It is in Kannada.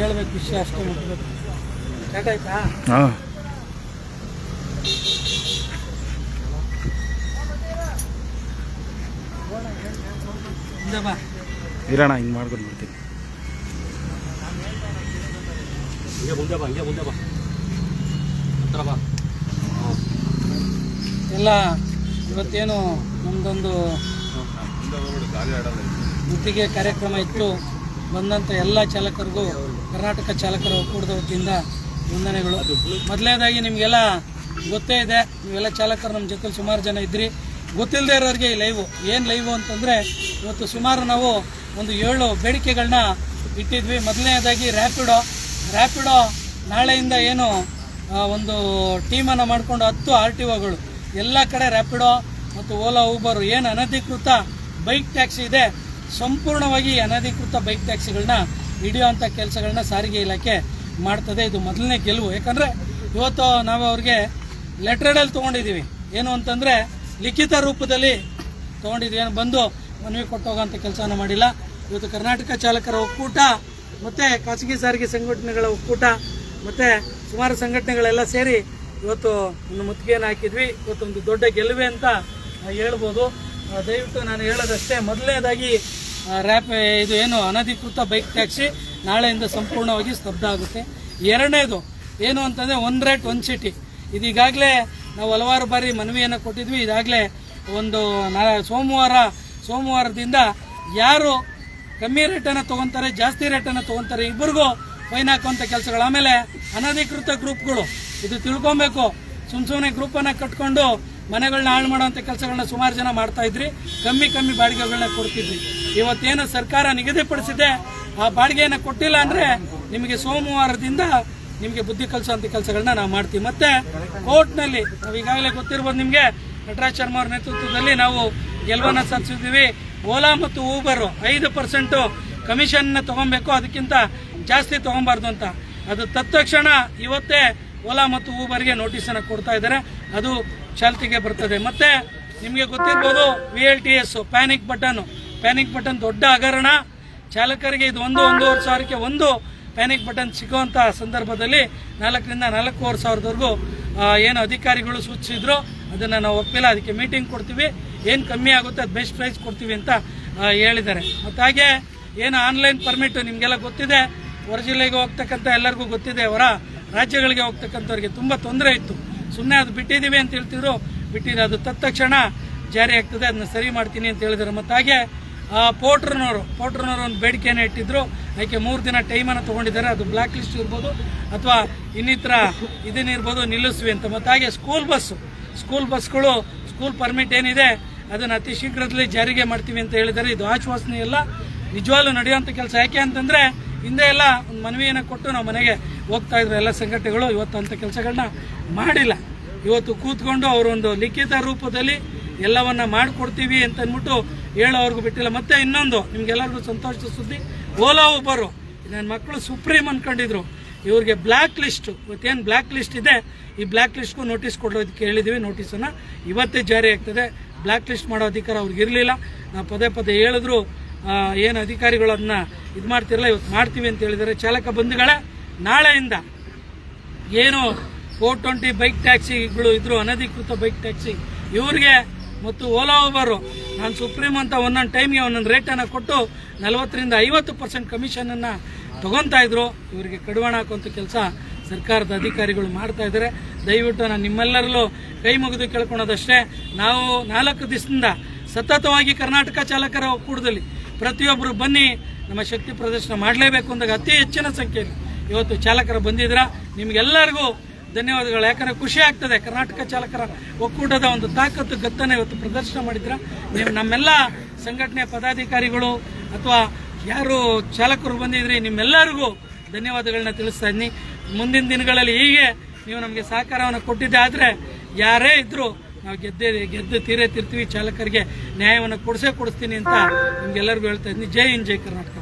ಹೇಳ್ಬೇಕು ವಿಷಯ ಅಷ್ಟೇ ಮುಟ್ಬೇಕು. ಸ್ಟಾರ್ಟ್ ಆಯ್ತಾ ಹಾಂ ಬಾ. ಇರೋಣ ಹಿಂಗೆ ಮಾಡ್ಕೊಂಡು ಬಿಡ್ತೀನಿ. ಹಿಂಗೆ ಮುಂದೆ ಬಾ ಹಿಂಗೆ ಮುಂದೆ ಬಾ. ಹತ್ರ ಬಾ. ಎಲ್ಲ ಇವತ್ತೇನು ನಮ್ಮದೊಂದು ಗುತ್ತಿಗೆ ಕಾರ್ಯಕ್ರಮ ಇತ್ತು. ಬಂದಂಥ ಎಲ್ಲ ಚಾಲಕರಿಗೂ ಕರ್ನಾಟಕ ಚಾಲಕರ ಒಕ್ಕೂಟದ ವತಿಯಿಂದ ವಂದನೆಗಳು. ಮೊದಲನೇದಾಗಿ ನಿಮಗೆಲ್ಲ ಗೊತ್ತೇ ಇದೆ, ನೀವೆಲ್ಲ ಚಾಲಕರು ನಮ್ಮ ಜೊತೆ ಸುಮಾರು ಜನ ಇದ್ರಿ. ಗೊತ್ತಿಲ್ಲದೆ ಇರೋರಿಗೆ ಈ ಲೈವು ಏನು ಲೈವು ಅಂತಂದರೆ ಇವತ್ತು ಸುಮಾರು ನಾವು ಒಂದು ಏಳು ಬೇಡಿಕೆಗಳನ್ನ ಇಟ್ಟಿದ್ವಿ. ಮೊದಲನೇದಾಗಿ ರ್ಯಾಪಿಡೋ ರ್ಯಾಪಿಡೋ ನಾಳೆಯಿಂದ ಏನು ಒಂದು ಟೀಮನ್ನು ಮಾಡಿಕೊಂಡು ಹತ್ತು ಆರ್ ಟಿ ಒಗಳು ಎಲ್ಲ ಕಡೆ ರ್ಯಾಪಿಡೋ ಮತ್ತು ಓಲಾ ಊಬರು ಏನು ಅನಧಿಕೃತ ಬೈಕ್ ಟ್ಯಾಕ್ಸಿ ಇದೆ. ಸಂಪೂರ್ಣವಾಗಿ ಅನಧಿಕೃತ ಬೈಕ್ ಟ್ಯಾಕ್ಸಿಗಳನ್ನ ಹಿಡಿಯುವಂಥ ಕೆಲಸಗಳನ್ನ ಸಾರಿಗೆ ಇಲಾಖೆ ಮಾಡ್ತದೆ. ಇದು ಮೊದಲನೇ ಗೆಲುವು. ಯಾಕಂದರೆ ಇವತ್ತು ನಾವು ಅವ್ರಿಗೆ ಲೆಟ್ರೇಡಲ್ಲಿ ತೊಗೊಂಡಿದ್ದೀವಿ. ಏನು ಅಂತಂದರೆ, ಲಿಖಿತ ರೂಪದಲ್ಲಿ ತೊಗೊಂಡಿದ್ದೀವಿ. ಏನು ಬಂದು ಮನವಿ ಕೊಟ್ಟೋಗೋಂಥ ಕೆಲಸನ ಮಾಡಿಲ್ಲ. ಇವತ್ತು ಕರ್ನಾಟಕ ಚಾಲಕರ ಒಕ್ಕೂಟ, ಮತ್ತು ಖಾಸಗಿ ಸಾರಿಗೆ ಸಂಘಟನೆಗಳ ಒಕ್ಕೂಟ, ಮತ್ತು ಸುಮಾರು ಸಂಘಟನೆಗಳೆಲ್ಲ ಸೇರಿ ಇವತ್ತು ಒಂದು ಮುತ್ತಿಗೆಯನ್ನು ಹಾಕಿದ್ವಿ. ಇವತ್ತೊಂದು ದೊಡ್ಡ ಗೆಲುವೆ ಅಂತ ಹೇಳ್ಬೋದು. ದಯವಿಟ್ಟು ನಾನು ಹೇಳೋದಷ್ಟೇ. ಮೊದಲನೇದಾಗಿ ರ್ಯಾಪ್ ಇದು ಏನು, ಅನಧಿಕೃತ ಬೈಕ್ ಟ್ಯಾಕ್ಸಿ ನಾಳೆಯಿಂದ ಸಂಪೂರ್ಣವಾಗಿ ಸ್ತಬ್ಧ ಆಗುತ್ತೆ. ಎರಡನೇದು, ಏನು ಅಂತಂದರೆ ಒನ್ ರೇಟ್ ಒನ್ ಸಿಟಿ ಇದೀಗಾಗಲೇ ನಾವು ಹಲವಾರು ಬಾರಿ ಮನವಿಯನ್ನು ಕೊಟ್ಟಿದ್ವಿ. ಇದಾಗಲೇ ಒಂದು ಸೋಮವಾರ, ಸೋಮವಾರದಿಂದ ಯಾರು ಕಮ್ಮಿ ರೇಟನ್ನು ತೊಗೊತಾರೆ, ಜಾಸ್ತಿ ರೇಟನ್ನು ತೊಗೊತಾರೆ, ಇಬ್ಬರಿಗೂ ಫೈನ್ ಹಾಕುವಂಥ ಕೆಲಸಗಳು. ಆಮೇಲೆ ಅನಧಿಕೃತ ಗ್ರೂಪ್ಗಳು ಇದು ತಿಳ್ಕೊಬೇಕು. ಸುಮ್ಮ ಸುಮ್ಮನೆ ಗ್ರೂಪನ್ನು ಕಟ್ಕೊಂಡು ಮನೆಗಳನ್ನ ಹಾಳು ಮಾಡುವಂಥ ಕೆಲಸಗಳನ್ನ ಸುಮಾರು ಜನ ಮಾಡ್ತಾ ಇದ್ರಿ. ಕಮ್ಮಿ ಕಮ್ಮಿ ಬಾಡಿಗೆಗಳನ್ನ ಕೊಡ್ತಿದ್ವಿ ಇವತ್ತೇನು ಸರ್ಕಾರ ನಿಗದಿಪಡಿಸಿದೆ. ಆ ಬಾಡಿಗೆಯನ್ನು ಕೊಟ್ಟಿಲ್ಲ ಅಂದರೆ ನಿಮಗೆ ಸೋಮವಾರದಿಂದ ನಿಮಗೆ ಬುದ್ಧಿ ಕಲಿಸುವಂಥ ಕೆಲಸಗಳನ್ನ ನಾವು ಮಾಡ್ತೀವಿ. ಮತ್ತೆ ಕೋರ್ಟ್ನಲ್ಲಿ ನಾವು ಈಗಾಗಲೇ ಗೊತ್ತಿರ್ಬೋದು ನಿಮಗೆ, ನಟರಾಜ್ ಶರ್ಮಾ ಅವ್ರ ನೇತೃತ್ವದಲ್ಲಿ ನಾವು ಗೆಲುವನ್ನು ಸಾಧಿಸಿದ್ದೀವಿ. ಓಲಾ ಮತ್ತು ಊಬರು ಐದು ಪರ್ಸೆಂಟು ಕಮಿಷನ್ನ ತಗೊಬೇಕು, ಅದಕ್ಕಿಂತ ಜಾಸ್ತಿ ತಗೊಬಾರ್ದು ಅಂತ. ಅದು ತತ್ಕ್ಷಣ ಇವತ್ತೇ ಓಲಾ ಮತ್ತು ಊಬರ್ಗೆ ನೋಟಿಸನ್ನು ಕೊಡ್ತಾ ಇದ್ದಾರೆ. ಅದು ಚಾಲ್ತಿಗೆ ಬರ್ತದೆ. ಮತ್ತೆ ನಿಮಗೆ ಗೊತ್ತಿರ್ಬೋದು V L T S panic button panic button ದೊಡ್ಡ ಹಗರಣ. ಚಾಲಕರಿಗೆ ಇದು ಒಂದು, ಒಂದೂವರೆ ಸಾವಿರಕ್ಕೆ ಒಂದು ಪ್ಯಾನಿಕ್ ಬಟನ್ ಸಿಗುವಂಥ ಸಂದರ್ಭದಲ್ಲಿ ನಾಲ್ಕರಿಂದ ನಾಲ್ಕೂವರೆ ಸಾವಿರದವರೆಗೂ ಏನು ಅಧಿಕಾರಿಗಳು ಸೂಚಿಸಿದ್ರು, ಅದನ್ನು ನಾವು ಒಪ್ಪಿಲ್ಲ. ಅದಕ್ಕೆ ಮೀಟಿಂಗ್ ಕೊಡ್ತೀವಿ. ಏನು ಕಮ್ಮಿ ಆಗುತ್ತೆ, ಅದು ಬೆಸ್ಟ್ ಪ್ರೈಸ್ ಕೊಡ್ತೀವಿ ಅಂತ ಹೇಳಿದ್ದಾರೆ. ಮತ್ತು ಹಾಗೆ ಏನು ಆನ್ಲೈನ್ ಪರ್ಮಿಟ್ ನಿಮಗೆಲ್ಲ ಗೊತ್ತಿದೆ? ಹೊರ ಜಿಲ್ಲೆಗೆ ಹೋಗ್ತಕ್ಕಂಥ ಎಲ್ಲರಿಗೂ ಗೊತ್ತಿದೆ ಹೊರ ರಾಜ್ಯಗಳಿಗೆ ಹೋಗ್ತಕ್ಕಂಥವ್ರಿಗೆ ತುಂಬ ತೊಂದರೆ ಇತ್ತು. ಸುಮ್ಮನೆ ಅದು ಬಿಟ್ಟಿದ್ದೀವಿ ಅಂತ ಹೇಳ್ತಿದ್ರು, ಬಿಟ್ಟಿದ್ರೆ ಅದು ತತ್ಕ್ಷಣ ಜಾರಿ ಆಗ್ತದೆ, ಅದನ್ನ ಸರಿ ಮಾಡ್ತೀನಿ ಅಂತ ಹೇಳಿದ್ರು. ಮತ್ತು ಹಾಗೆ ಪೋಟ್ರನವರು ಪೋಟ್ರನವರು ಒಂದು ಬೇಡಿಕೆಯನ್ನು ಇಟ್ಟಿದ್ರು. ಅದಕ್ಕೆ ಮೂರು ದಿನ ಟೈಮನ್ನು ತೊಗೊಂಡಿದ್ದಾರೆ. ಅದು ಬ್ಲ್ಯಾಕ್ ಲಿಸ್ಟ್ ಇರ್ಬೋದು, ಅಥವಾ ಇನ್ನಿತರ ಇದನ್ನಿರ್ಬೋದು ನಿಲ್ಲಿಸುವೆ ಅಂತ. ಮತ್ತು ಹಾಗೆ ಸ್ಕೂಲ್ ಬಸ್ಸು ಸ್ಕೂಲ್ ಬಸ್ಗಳು ಸ್ಕೂಲ್ ಪರ್ಮಿಟ್ ಏನಿದೆ, ಅದನ್ನು ಅತಿ ಶೀಘ್ರದಲ್ಲಿ ಜಾರಿಗೆ ಮಾಡ್ತೀವಿ ಅಂತ ಹೇಳಿದ್ದಾರೆ. ಇದು ಆಶ್ವಾಸನೆ ಎಲ್ಲ ನಿಜವಾಗ್ಲೂ ನಡೆಯುವಂಥ ಕೆಲಸ. ಯಾಕೆ ಅಂತಂದರೆ, ಹಿಂದೆ ಎಲ್ಲ ಒಂದು ಮನವಿಯನ್ನು ಕೊಟ್ಟು ನಾವು ಮನೆಗೆ ಹೋಗ್ತಾ ಇದ್ರು ಎಲ್ಲ ಸಂಘಟನೆಗಳು ಇವತ್ತು ಅಂಥ ಕೆಲಸಗಳನ್ನ ಮಾಡಿಲ್ಲ. ಇವತ್ತು ಕೂತ್ಕೊಂಡು ಅವರೊಂದು ಲಿಖಿತ ರೂಪದಲ್ಲಿ ಎಲ್ಲವನ್ನ ಮಾಡಿಕೊಡ್ತೀವಿ ಅಂತ ಅಂದ್ಬಿಟ್ಟು ಹೇಳೋವ್ರಿಗೂ ಬಿಟ್ಟಿಲ್ಲ. ಮತ್ತೆ ಇನ್ನೊಂದು, ನಿಮ್ಗೆಲ್ಲರಿಗೂ ಸಂತೋಷದ ಸುದ್ದಿ. ಓಲಾ ಒಬ್ಬರು, ನನ್ನ ಮಕ್ಕಳು ಸುಪ್ರೀಂ ಅನ್ಕೊಂಡಿದ್ರು. ಇವ್ರಿಗೆ ಬ್ಲ್ಯಾಕ್ ಲಿಸ್ಟ್, ಇವತ್ತೇನು ಬ್ಲ್ಯಾಕ್ ಲಿಸ್ಟ್ ಇದೆ, ಈ ಬ್ಲ್ಯಾಕ್ ಲಿಸ್ಟ್ಗೂ ನೋಟಿಸ್ ಕೊಡೋದಕ್ಕೆ ಹೇಳಿದ್ದೀವಿ ನೋಟಿಸನ್ನು ಇವತ್ತೇ ಜಾರಿ ಆಗ್ತದೆ. ಬ್ಲ್ಯಾಕ್ ಲಿಸ್ಟ್ ಮಾಡೋ ಅಧಿಕಾರ ಅವ್ರಿಗೆ ಇರಲಿಲ್ಲ. ನಾವು ಪದೇ ಪದೇ ಹೇಳಿದ್ರು ಏನು ಅಧಿಕಾರಿಗಳು ಅದನ್ನ ಇದು ಮಾಡ್ತಿರಲ್ಲ ಇವತ್ತು ಮಾಡ್ತೀವಿ ಅಂತ ಹೇಳಿದ್ದಾರೆ. ಚಾಲಕ ಬಂಧುಗಳೇ ನಾಳೆಯಿಂದ ಏನು ಫೋರ್ ಟ್ವೆಂಟಿ ಬೈಕ್ ಟ್ಯಾಕ್ಸಿಗಳು ಇದ್ರು ಅನಧಿಕೃತ ಬೈಕ್ ಟ್ಯಾಕ್ಸಿ ಇವ್ರಿಗೆ ಮತ್ತು ಓಲಾ ಓಬರು ನಾನು ಸುಪ್ರೀಂ ಅಂತ ಒಂದೊಂದು ಟೈಮ್ಗೆ ಒಂದೊಂದು ರೇಟನ್ನು ಕೊಟ್ಟು ನಲವತ್ತರಿಂದ ಐವತ್ತು ಪರ್ಸೆಂಟ್ ಕಮಿಷನನ್ನು ತಗೊತಾ ಇದ್ರು. ಇವರಿಗೆ ಕಡಿವಾಣ ಹಾಕುವಂಥ ಕೆಲಸ ಸರ್ಕಾರದ ಅಧಿಕಾರಿಗಳು ಮಾಡ್ತಾ ಇದ್ದಾರೆ. ದಯವಿಟ್ಟು ನಾನು ನಿಮ್ಮೆಲ್ಲರಲ್ಲೂ ಕೈ ಮುಗಿದು ಕೇಳ್ಕೊಳೋದಷ್ಟೇ ನಾವು ನಾಲ್ಕು ದಿವಸದಿಂದ ಸತತವಾಗಿ ಕರ್ನಾಟಕ ಚಾಲಕರ ಒಕ್ಕೂಟದಲ್ಲಿ ಪ್ರತಿಯೊಬ್ಬರು ಬನ್ನಿ, ನಮ್ಮ ಶಕ್ತಿ ಪ್ರದರ್ಶನ ಮಾಡಲೇಬೇಕು ಅಂದಾಗ ಅತಿ ಹೆಚ್ಚಿನ ಸಂಖ್ಯೆಯಲ್ಲಿ ಇವತ್ತು ಚಾಲಕರು ಬಂದಿದ್ರ, ನಿಮ್ಗೆಲ್ಲರಿಗೂ ಧನ್ಯವಾದಗಳು. ಯಾಕಂದ್ರೆ ಖುಷಿ ಆಗ್ತದೆ, ಕರ್ನಾಟಕ ಚಾಲಕರ ಒಕ್ಕೂಟದ ಒಂದು ತಾಕತ್ತು, ಗತ್ತನ್ನು ಇವತ್ತು ಪ್ರದರ್ಶನ ಮಾಡಿದ್ರ. ನೀವು ನಮ್ಮೆಲ್ಲ ಸಂಘಟನೆ ಪದಾಧಿಕಾರಿಗಳು ಅಥವಾ ಯಾರು ಚಾಲಕರು ಬಂದಿದ್ರಿ, ನಿಮ್ಮೆಲ್ಲರಿಗೂ ಧನ್ಯವಾದಗಳನ್ನ ತಿಳಿಸ್ತಾ ಇದ್ದೀನಿ ಮುಂದಿನ ದಿನಗಳಲ್ಲಿ ಹೀಗೆ ನೀವು ನಮಗೆ ಸಹಕಾರವನ್ನು ಕೊಟ್ಟಿದ್ದೆ ಆದರೆ ಯಾರೇ ಇದ್ದರೂ ನಾವು ಗೆದ್ದೇ ಗೆದ್ದು ತೀರೇ ತಿರ್ತೀವಿ. ಚಾಲಕರಿಗೆ ನ್ಯಾಯವನ್ನು ಕೊಡಿಸೇ ಕೊಡಿಸ್ತೀನಿ ಅಂತ ನಿಮ್ಗೆಲ್ಲರಿಗೂ ಹೇಳ್ತಾ ಇದ್ದೀನಿ ಜೈ ಹಿಂದ್, ಜೈ ಕರ್ನಾಟಕ.